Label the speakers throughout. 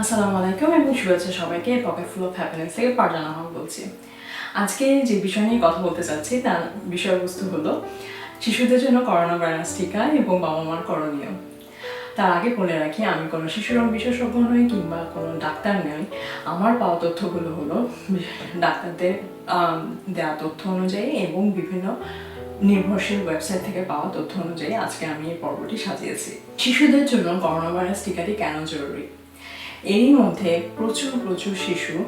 Speaker 1: আসসালামু আলাইকুম এবং শুভেচ্ছা সবাইকে। পকেট ফুল অফ হ্যাপিনেস থেকে পারজানা হক বলছি। আজকে যে বিষয় নিয়ে কথা বলতে চাচ্ছি, তার বিষয়বস্তু হলো শিশুদের জন্য করোনা ভাইরাস টিকা এবং বাবা মার করণীয়। তার আগে বলে রাখি, আমি কোনো শিশুরোগ বিশেষজ্ঞ নই কিংবা কোনো ডাক্তার নই। আমার পাওয়া তথ্যগুলো হলো, ডাক্তারদের দেওয়া তথ্য অনুযায়ী এবং বিভিন্ন নির্ভরশীল ওয়েবসাইট থেকে পাওয়া তথ্য অনুযায়ী আজকে আমি এই পর্বটি সাজিয়েছি। শিশুদের জন্য করোনা ভাইরাস টিকাটি কেন জরুরি? এরই মধ্যে প্রচুর প্রচুর শিশু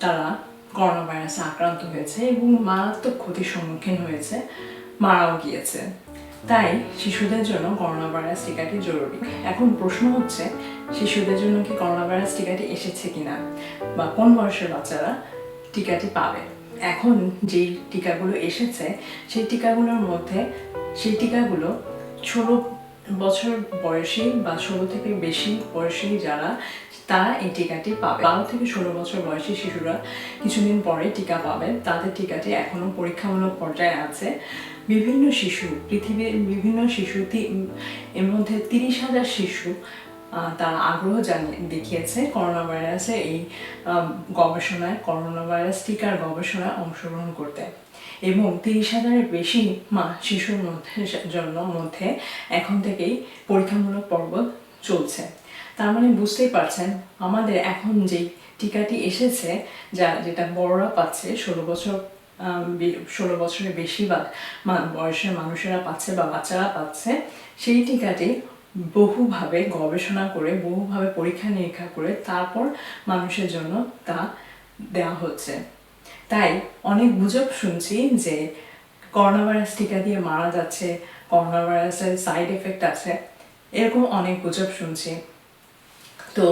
Speaker 1: তারা করোনা ভাইরাসে আক্রান্ত হয়েছে এবং মারাত্মক ক্ষতির সম্মুখীন হয়েছে, মারাও গিয়েছে। তাই শিশুদের জন্য করোনা ভাইরাস টিকাটি জরুরি। এখন প্রশ্ন হচ্ছে, শিশুদের জন্য কি করোনা ভাইরাস টিকাটি এসেছে কিনা বা কোন বয়সের বাচ্চারা টিকাটি পাবে? এখন যেই টিকাগুলো এসেছে, সেই টিকাগুলোর মধ্যে, সেই টিকাগুলো ষোলো বছর বয়সী বা ষোলো থেকে বেশি বয়সী যারা, তারা এই টিকাটি পাবে। বারো থেকে ষোলো বছর বয়সী শিশুরা কিছুদিন পরে টিকা পাবে। তাদের টিকাটি এখনও পরীক্ষামূলক পর্যায়ে আছে। বিভিন্ন শিশু, পৃথিবীর বিভিন্ন শিশু এর মধ্যে তিরিশ হাজার শিশু তারা আগ্রহ জানিয়ে দেখিয়েছে করোনা ভাইরাসের এই গবেষণায় করোনা ভাইরাস টিকার গবেষণায় অংশগ্রহণ করতে। এবং তিরিশ হাজারের বেশি মা শিশুর মধ্যে জন্য মধ্যে এখন থেকেই পরীক্ষামূলক পর্ব চলছে। তার মানে বুঝতেই পারছেন, আমাদের এখন যেই টিকাটি এসেছে, যা, যেটা বড়রা পাচ্ছে, ষোলো বছর ষোলো বছরের বেশি বা বয়সের মানুষেরা পাচ্ছে বা বাচ্চারা পাচ্ছে, সেই টিকাটি বহুভাবে গবেষণা করে, বহুভাবে পরীক্ষা নিরীক্ষা করে তারপর মানুষের জন্য তা দেওয়া হচ্ছে। তাই অনেক গুজব শুনছি যে করোনা ভাইরাস টিকা দিয়ে মারা যাচ্ছে করোনা ভাইরাসের সাইড এফেক্ট আছে, এরকম অনেক গুজব শুনছি। তো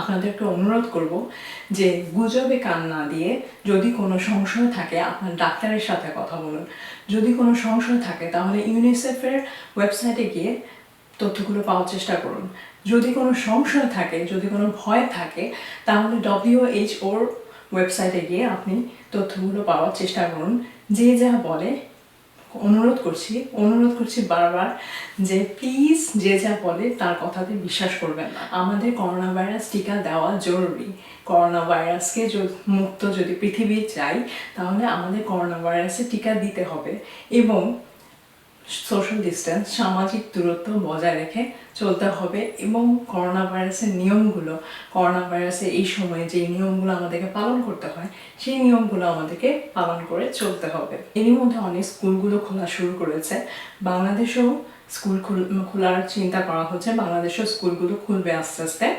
Speaker 1: আপনাদেরকে অনুরোধ করব যে গুজবে কান না দিয়ে যদি কোনো সংশয় থাকে, আপনার ডাক্তারের সাথে কথা বলুন। যদি কোনো সংশয় থাকে, তাহলে ইউনিসেফের ওয়েবসাইটে গিয়ে তথ্যগুলো পাওয়ার চেষ্টা করুন। যদি কোনো সংশয় থাকে, যদি কোনো ভয় থাকে, তাহলে ডব্লিউএইচ ওর ওয়েবসাইটে গিয়ে আপনি তথ্যগুলো পাওয়ার চেষ্টা করুন। যে যা বলে, অনুরোধ করছি অনুরোধ করছি বারবার যে প্লিজ যে যা বলে তার কথাতে বিশ্বাস করবেন না। আমাদের করোনা ভাইরাস টিকা দেওয়া জরুরি। করোনা ভাইরাসকে মুক্ত যদি পৃথিবী চাই, তাহলে আমাদের করোনা ভাইরাসের টিকা দিতে হবে। এবং সোশ্যাল ডিস্টেন্স সামাজিক দূরত্ব বজায় রেখে চলতে হবে এবং করোনা ভাইরাসের নিয়মগুলো করোনা ভাইরাসের এই সময়ে যে নিয়মগুলো আমাদেরকে পালন করতে হয়, সেই নিয়মগুলো আমাদেরকে পালন করে চলতে হবে। এরই মধ্যে অনেক স্কুলগুলো খোলা শুরু করেছে। বাংলাদেশেও স্কুল খুল- খোলার চিন্তা করা হচ্ছে, বাংলাদেশেও স্কুলগুলো খুলবে আস্তে আস্তে।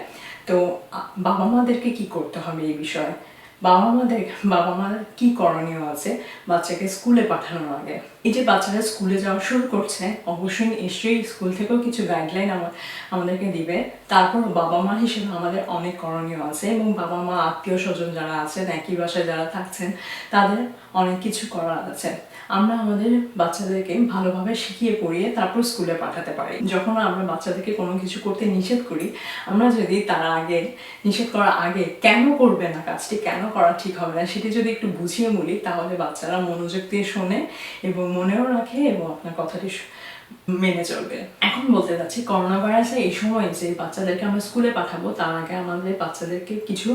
Speaker 1: তো বাবা মাদেরকে কি করতে হবে এই বিষয়ে? বাবা মাদের, বাবা মার কি করণীয় আছে? বাচ্চাকে স্কুলে পাঠানোর আগে। এই যে বাচ্চারা স্কুলে যাওয়া শুরু করছে, অবশ্যই নিশ্চয়ই স্কুল থেকেও কিছু গাইডলাইন আমার আমাদেরকে দিবে। তারপর বাবা মা হিসেবে আমাদের অনেক করণীয় আছে এবং বাবা মা, আত্মীয় স্বজন যারা আছেন, একই বাসায় যারা থাকছেন, তাদের অনেক কিছু করার আছে। আমরা আমাদের বাচ্চাদেরকে ভালোভাবে শিখিয়ে পড়িয়ে তারপর স্কুলে পাঠাতে পারি। যখন আমরা বাচ্চাদেরকে কোনো কিছু করতে নিষেধ করি, আমরা যদি তার আগে নিষেধ করার আগে কেন করবে না কাজটি, কেন করা ঠিক হবে না, সেটি যদি একটু বুঝিয়ে বলি, তাহলে বাচ্চারা মনোযোগ দিয়ে শোনে এবং মনেও রাখে এবং আপনার কথাটি মেনে চলবে। এখন বলতে যাচ্ছি করোনা ভাইরাসে এই সময় যে বাচ্চাদেরকে আমরা স্কুলে পাঠাবো, তার আগে আমাদের বাচ্চাদেরকে কিছু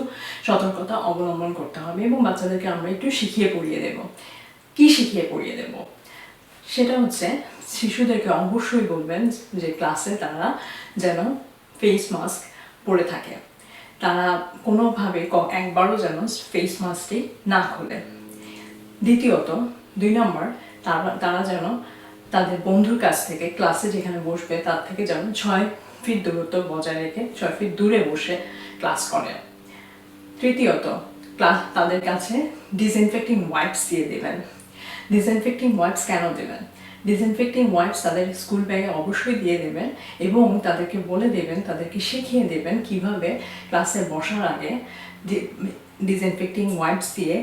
Speaker 1: সতর্কতা অবলম্বন করতে হবে এবং বাচ্চাদেরকে আমরা একটু শিখিয়ে পড়িয়ে দেব। কি শিখিয়ে পড়িয়ে দেব? সেটা হচ্ছে শিশুদেরকে অবশ্যই বলবেন যে ক্লাসে তারা যেন ফেস মাস্ক পরে থাকে। তারা কোনোভাবে একবারও যেন ফেস মাস্কটি না খোলে। দ্বিতীয়ত, দুই নম্বর, তারা তারা যেন তাদের বন্ধুর কাছ থেকে ক্লাসে যেখানে বসবে তার থেকে যেন ছয় ফিট দূরত্ব বজায় রেখে ছয় ফিট দূরে বসে ক্লাস করে। তৃতীয়ত ক্লাস তাদের কাছে ডিসইনফেক্টিং ওয়াইপস দিয়ে দেবেন। ডিসইনফেক্টিং ওয়াইপস কেন দেবেন? ডিসইনফেক্টিং ওয়াইপস তাদের স্কুল ব্যাগে অবশ্যই দিয়ে দেবেন এবং তাদেরকে বলে দেবেন, তাদেরকে শিখিয়ে দেবেন কীভাবে ক্লাসে বসার আগে ডিসইনফেক্টিং ওয়াইপস দিয়ে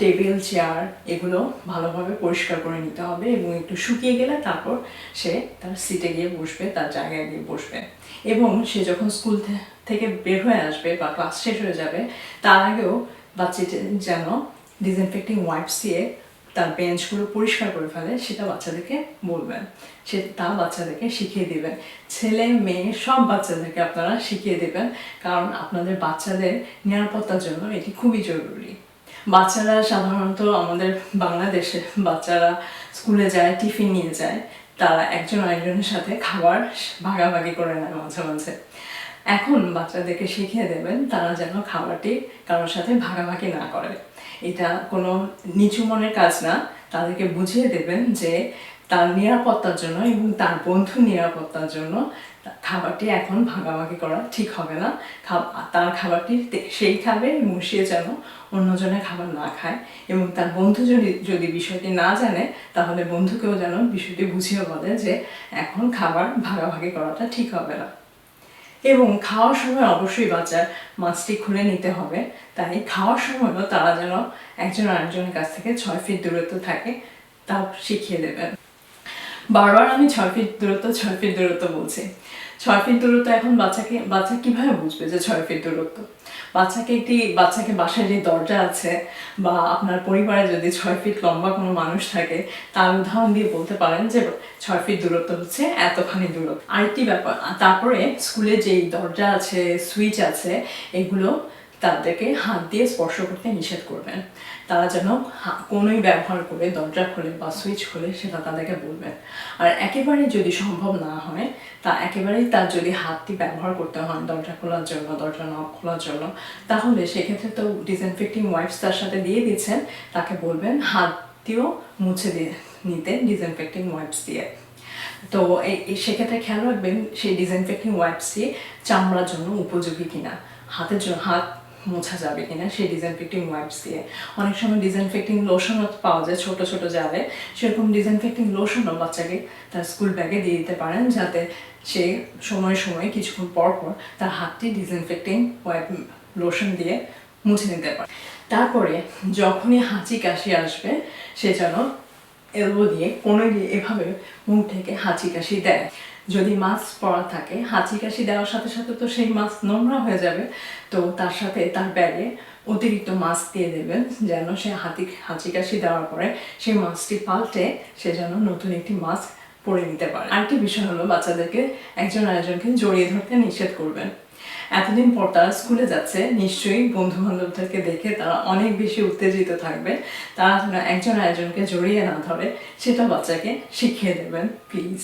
Speaker 1: টেবিল চেয়ার এগুলো ভালোভাবে পরিষ্কার করে নিতে হবে এবং একটু শুকিয়ে গেলে তারপর সে তার সিটে গিয়ে বসবে, তার জায়গায় গিয়ে বসবে। এবং সে যখন স্কুল থেকে বের হয়ে আসবে বা ক্লাস শেষ হয়ে যাবে, তার আগেও বাচ্চাটি যেন ডিসইনফেক্টিং ওয়াইপস দিয়ে তার বেঞ্চগুলো পরিষ্কার করে ফেলে, সেটা বাচ্চাদেরকে বলবেন। সে তা বাচ্চাদেরকে শিখিয়ে দিবেন। ছেলে, মেয়ে, সব বাচ্চাদেরকে আপনারা শিখিয়ে দেবেন, কারণ আপনাদের বাচ্চাদের নিরাপত্তার জন্য এটি খুবই জরুরি। বাচ্চারা সাধারণত আমাদের বাংলাদেশে বাচ্চারা স্কুলে যায়, টিফিন নিয়ে যায়, তারা একজন আরেকজনের সাথে খাবার ভাগাভাগি করে নেয় মাঝে মাঝে। এখন বাচ্চাদেরকে শিখিয়ে দেবেন তারা যেন খাবারটি কারোর সাথে ভাগাভাগি না করে। এটা কোনো নিচু মনের কাজ না। তাদেরকে বুঝিয়ে দেবেন যে তার নিরাপত্তার জন্য এবং তার বন্ধুর নিরাপত্তার জন্য খাবারটি এখন ভাগাভাগি করা ঠিক হবে না। তার খাবারটি সেই খাবে এবং সে যেন অন্যজনের খাবার না খায় এবং তার বন্ধু যদি যদি বিষয়টি না জানে, তাহলে বন্ধুকেও যেন বিষয়টি বুঝিয়ে বলে যে এখন খাবার ভাগাভাগি করাটা ঠিক হবে না। এবং খাওয়ার সময় অবশ্যই বাচ্চার মাছটি খুলে নিতে হবে। তাই খাওয়ার সময়ও তারা যেন একজন আরেকজনের কাছ থেকে ছয় ফিট দূরত্ব থাকে, তা শিখিয়ে দেবেন। বারবার আমি ছয় ফিট দূরত্ব, ছয় ফিট দূরত্ব বলছি। ছয় ফিট দূরত্ব এখন বাচ্চাকে, বাচ্চা কীভাবে বুঝবে যে ছয় ফিট দূরত্ব? বাচ্চাকে একটি, বাচ্চাকে বাসায় যে দরজা আছে বা আপনার পরিবারে যদি ছয় ফিট লম্বা কোনো মানুষ থাকে, তার উদাহরণ দিয়ে বলতে পারেন যে ছয় ফিট দূরত্ব হচ্ছে এতখানি দূরত্ব। আরেকটি ব্যাপার, তারপরে স্কুলে যেই দরজা আছে, সুইচ আছে, এগুলো তাদেরকে হাত দিয়ে স্পর্শ করতে নিষেধ করবেন। তারা যেন কোনোই ব্যবহার করে, দরজা খোলে বা সুইচ খোলে, সেটা তাদেরকে বলবেন। আর একেবারেই যদি সম্ভব না হয়, তা একেবারেই তার যদি হাতটি ব্যবহার করতে হয়, দরজা খোলার জন্য, দরজা নব খোলার জন্য, তাহলে সেক্ষেত্রে তো ডিসইনফেক্টিং ওয়াইপস তার সাথে দিয়ে দিচ্ছেন, তাকে বলবেন হাত দিয়েও মুছে দিয়ে নিতে ডিসইনফেক্টিং ওয়াইপস দিয়ে। তো এই এই সেক্ষেত্রে খেয়াল রাখবেন, সেই ডিসইনফেক্টিং ওয়াইপসটি চামড়ার জন্য উপযোগী কিনা। হাতের জন্য হাত মোছা যাবে কিনা, সেই ডিসইনফেক্টিং ওয়াইপস দিয়ে। অনেক সময় ডিসইনফেক্টিং লোশনও পাওয়া যায়, ছোট ছোট জারে সেরকম ডিসইনফেক্টিং লোশনও বাচ্চাকে তার স্কুল ব্যাগে দিয়ে দিতে পারেন, যাতে সে সময় সময় কিছুক্ষণ পর পর তার হাতটি ডিসইনফেক্টিং ওয়াইপ লোশন দিয়ে মুছে নিতে পারে। তারপরে যখনই হাঁচি কাশি আসবে, সে যেন এলবো দিয়ে কোণে দিয়ে এভাবে মুখ থেকে হাঁচি কাশি দেয়। যদি মাস্ক পরা থাকে, হাঁচি কাশি দেওয়ার সাথে সাথে তো সেই মাস্ক নোংরা হয়ে যাবে, তো তার সাথে তার ব্যাগে অতিরিক্ত মাস্ক দিয়ে দেবেন যেন সে হাতি, হাঁচি কাশি দেওয়ার পরে সেই মাস্কটি পাল্টে সে যেন নতুন একটি মাস্ক পরে নিতে পারে। আরেকটি বিষয় হলো, বাচ্চাদেরকে একজন আরেকজনকে জড়িয়ে ধরতে নিষেধ করবেন। এতদিন পর তারা স্কুলে যাচ্ছে, নিশ্চয়ই বন্ধু বান্ধবদেরকে দেখে তারা অনেক বেশি উত্তেজিত থাকবে। তারা একজন আরেকজনকে জড়িয়ে না ধরে, সেটা বাচ্চাকে শিখিয়ে দেবেন, প্লিজ।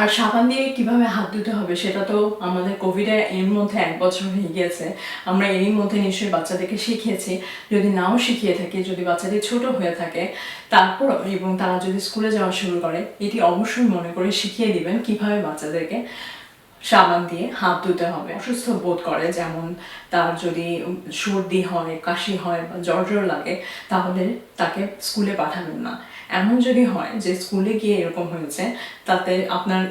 Speaker 1: আর সাবান দিয়ে কীভাবে হাত ধুতে হবে সেটা তো আমাদের কোভিডে এর মধ্যে এক বছর হয়ে গিয়েছে। আমরা এরই মধ্যে নিশ্চয়ই বাচ্চাদেরকে শিখিয়েছি। যদি নাও শিখিয়ে থাকি, যদি বাচ্চাদের ছোট হয়ে থাকে, তারপর এবং তারা যদি স্কুলে যাওয়া শুরু করে, এটি অবশ্যই মনে করে শিখিয়ে দিবেন কীভাবে বাচ্চাদেরকে সাবান দিয়ে হাত ধুতে হবে। অসুস্থ বোধ করে, যেমন তার যদি সর্দি হয়, কাশি হয় বা জ্বর জ্বর লাগে, তাহলে তাকে স্কুলে পাঠাবেন না। এমন যদি হয় যে স্কুলে গিয়ে এরকম হয়েছে, তাতে আপনার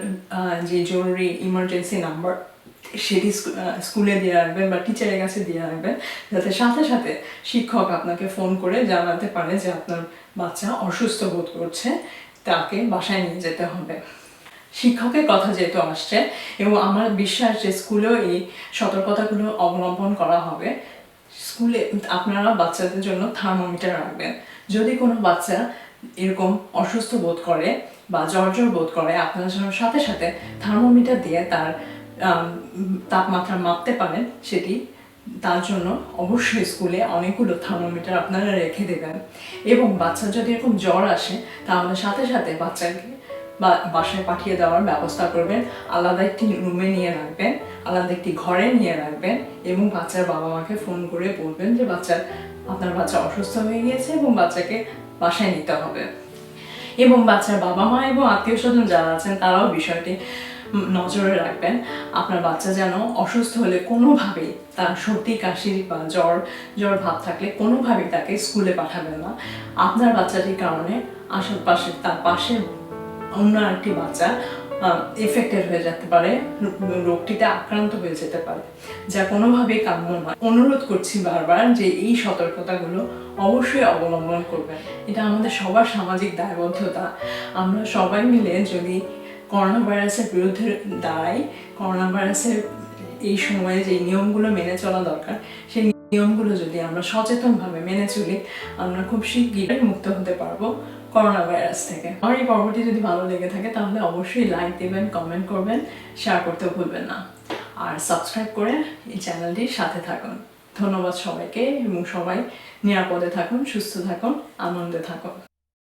Speaker 1: যে জরুরি ইমার্জেন্সি নাম্বার সেটি স্কুলে দিয়ে রাখবেন বা টিচারের কাছে দিয়ে রাখবেন, যাতে সাথে সাথে শিক্ষক আপনাকে ফোন করে জানাতে পারে যে আপনার বাচ্চা অসুস্থ বোধ করছে, তাকে বাসায় নিয়ে যেতে হবে। শিক্ষকের কথা যেহেতু আসছে, এবং আমার বিশ্বাস যে স্কুলেও এই সতর্কতাগুলো অবলম্বন করা হবে স্কুলে আপনারা বাচ্চাদের জন্য থার্মোমিটার রাখবেন। যদি কোনো বাচ্চা এরকম অসুস্থ বোধ করে বা জ্বর বোধ করে, আপনারা যেন সাথে সাথে থার্মোমিটার দিয়ে তার তাপমাত্রা মাপতে পারেন, সেটি তার জন্য অবশ্যই স্কুলে অনেকগুলো থার্মোমিটার আপনারা রেখে দেবেন। এবং বাচ্চার যদি এরকম জ্বর আসে, তাহলে সাথে সাথে বাচ্চাকে বা, বাসায় পাঠিয়ে দেওয়ার ব্যবস্থা করবেন। আলাদা একটি রুমে নিয়ে রাখবেন, আলাদা একটি ঘরে নিয়ে রাখবেন এবং বাচ্চার বাবা মাকে ফোন করে বলবেন যে বাচ্চার আপনার বাচ্চা অসুস্থ হয়ে গিয়েছে এবং বাচ্চাকে বাসায় নিতে হবে। এবং বাচ্চার বাবা মা এবং আত্মীয় স্বজন যারা আছেন, তারাও বিষয়টি নজরে রাখবেন। আপনার বাচ্চা যেন অসুস্থ হলে কোনোভাবেই তার সর্দি, কাশি বা জ্বর জ্বর ভাব থাকলে কোনোভাবেই তাকে স্কুলে পাঠাবেন না। আপনার বাচ্চাটির কারণে আশেপাশে তার পাশে অন্য একটি বাচ্চা এফেক্টেড হয়ে যেতে পারে রোগটিতে আক্রান্ত হয়ে যেতে পারে, যা কোনোভাবেই কাম্য নয়। অনুরোধ করছি বারবার যে এই সতর্কতাগুলো অবশ্যই অবলম্বন করবেন। এটা আমাদের সবার সামাজিক দায়বদ্ধতা। আমরা সবাই মিলে যদি করোনা ভাইরাসের বিরুদ্ধে দাঁড়াই করোনা ভাইরাসের এই সময়ে যে নিয়মগুলো মেনে চলা দরকার, সেই নিয়মগুলো যদি আমরা সচেতনভাবে মেনে চলি, আমরা খুব শীঘ্রই মুক্ত হতে পারব। করোনা ভাইরাস থেকে। আমার এই পর্বটি যদি ভালো লেগে থাকে, তাহলে অবশ্যই লাইক দেবেন কমেন্ট করবেন শেয়ার করতেও ভুলবেন না। আর সাবস্ক্রাইব করে এই চ্যানেলটির সাথে থাকুন। ধন্যবাদ সবাইকে এবং সবাই নিরাপদে থাকুন, সুস্থ থাকুন, আনন্দে থাকুন।